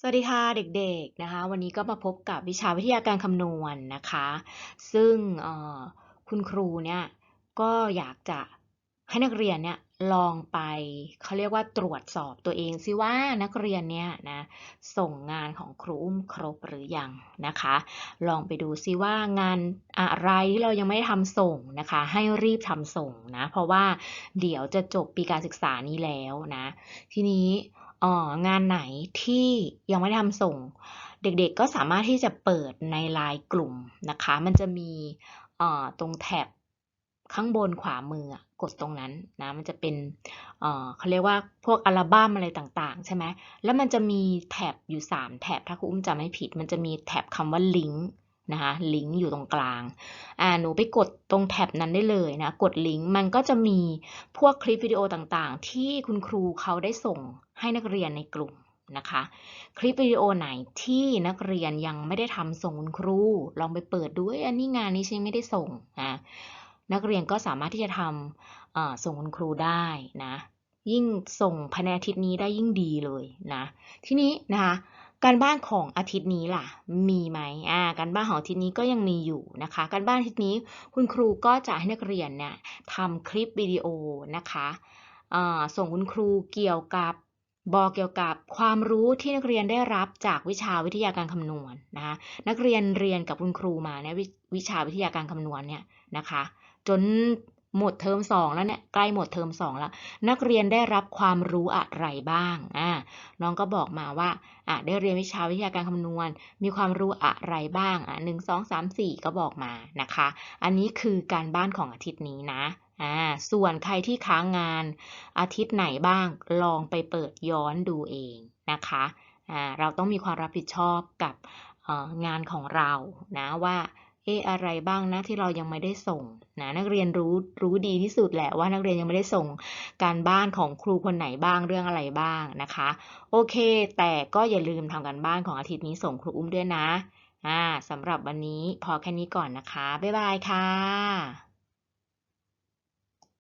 สวัสดีค่ะเด็กๆนะคะวันนี้ก็มาพบกับวิชาวิทยาการคำนวณนะคะ ซึ่งคุณครูเนี่ยก็อยากจะให้นักเรียนเนี่ยลองไปเขาเรียกว่าตรวจสอบตัวเองซิว่านักเรียนเนี่ยนะส่งงานของครูอุ้มครบหรือยังนะคะ ลองไปดูซิว่างานอะไรที่เรายังไม่ได้ทำส่งนะคะ ให้รีบทำส่งนะเพราะว่าเดี๋ยวจะจบปีการศึกษานี้แล้วนะ ทีนี้ งานไหนที่ยังไม่ได้ทำส่ง เด็กๆก็สามารถที่จะเปิดในไลน์กลุ่มนะคะ มันจะมีตรงแท็บข้างบนขวามือกดตรงนั้นนะมันจะเป็นเขาเรียกว่าพวกอัลบั้มอะไรต่างๆ ใช่ไหมแล้วมันจะมีแท็บอยู่ 3 แท็บถ้าครูอุ้มจำไม่ผิด มันจะมีแท็บคำว่าลิงก์นะคะลิงก์อยู่ตรงกลางอ่าหนูไปกดตรงแท็บนั้นได้เลยนะ กดลิงก์มันก็จะมีพวกคลิปวิดีโอต่างๆ ที่คุณครูเขาได้ส่ง ให้นักเรียนในกลุ่มนะคะ คลิปวิดีโอไหนที่นักเรียนยังไม่ได้ทำส่งคุณครู ลองไปเปิดดูเอ้ยอันนี้งานนี้ฉันไม่ได้ส่งนะนักเรียนก็สามารถที่จะทำส่งคุณครูได้นะ ยิ่งส่งภายในอาทิตย์นี้ได้ยิ่งดีเลยนะ ทีนี้นะคะการบ้านของอาทิตย์นี้ล่ะ มีไหมอ่า การบ้านของอาทิตย์นี้ก็ยังมีอยู่นะคะ การบ้านอาทิตย์นี้คุณครูก็จะให้นักเรียนเนี่ยทำคลิปวิดีโอนะคะส่งคุณครูเกี่ยวกับ บอกเกี่ยวกับความรู้ที่นักเรียนได้รับจากวิชาวิทยาการคำนวณนะคะนักเรียนเรียนกับคุณครูมาเนี่ยวิวิชาวิทยาการคำนวณเนี่ยนะคะ จนหมดเทอมสองแล้วเนี่ยใกล้หมดเทอมสองแล้ว นักเรียนได้รับความรู้อะไรบ้างอ่าน้องก็บอกมาว่าอะได้เรียนวิชาวิทยาการคำนวณ มีความรู้อะไรบ้างอะหนึ่งสองสามสี่ก็บอกมานะคะ อันนี้คือการบ้านของอาทิตย์นี้นะ อ่าส่วนใครที่ค้างงานอาทิตย์ไหนบ้างลองไปเปิดย้อนดูเองนะคะอ่าเราต้องมีความรับผิดชอบกับงานของเรานะว่าเอออะไรบ้างนะที่เรายังไม่ได้ส่งนะนักเรียนรู้รู้ดีที่สุดแหละว่านักเรียนยังไม่ได้ส่งการบ้านของครูคนไหนบ้างเรื่องอะไรบ้างนะคะ โอเค แต่ก็อย่าลืมทำการบ้านของอาทิตย์นี้ส่งครูอุ้มด้วยนะอ่าสำหรับวันนี้พอแค่นี้ก่อนนะคะ บ๊ายบายค่ะ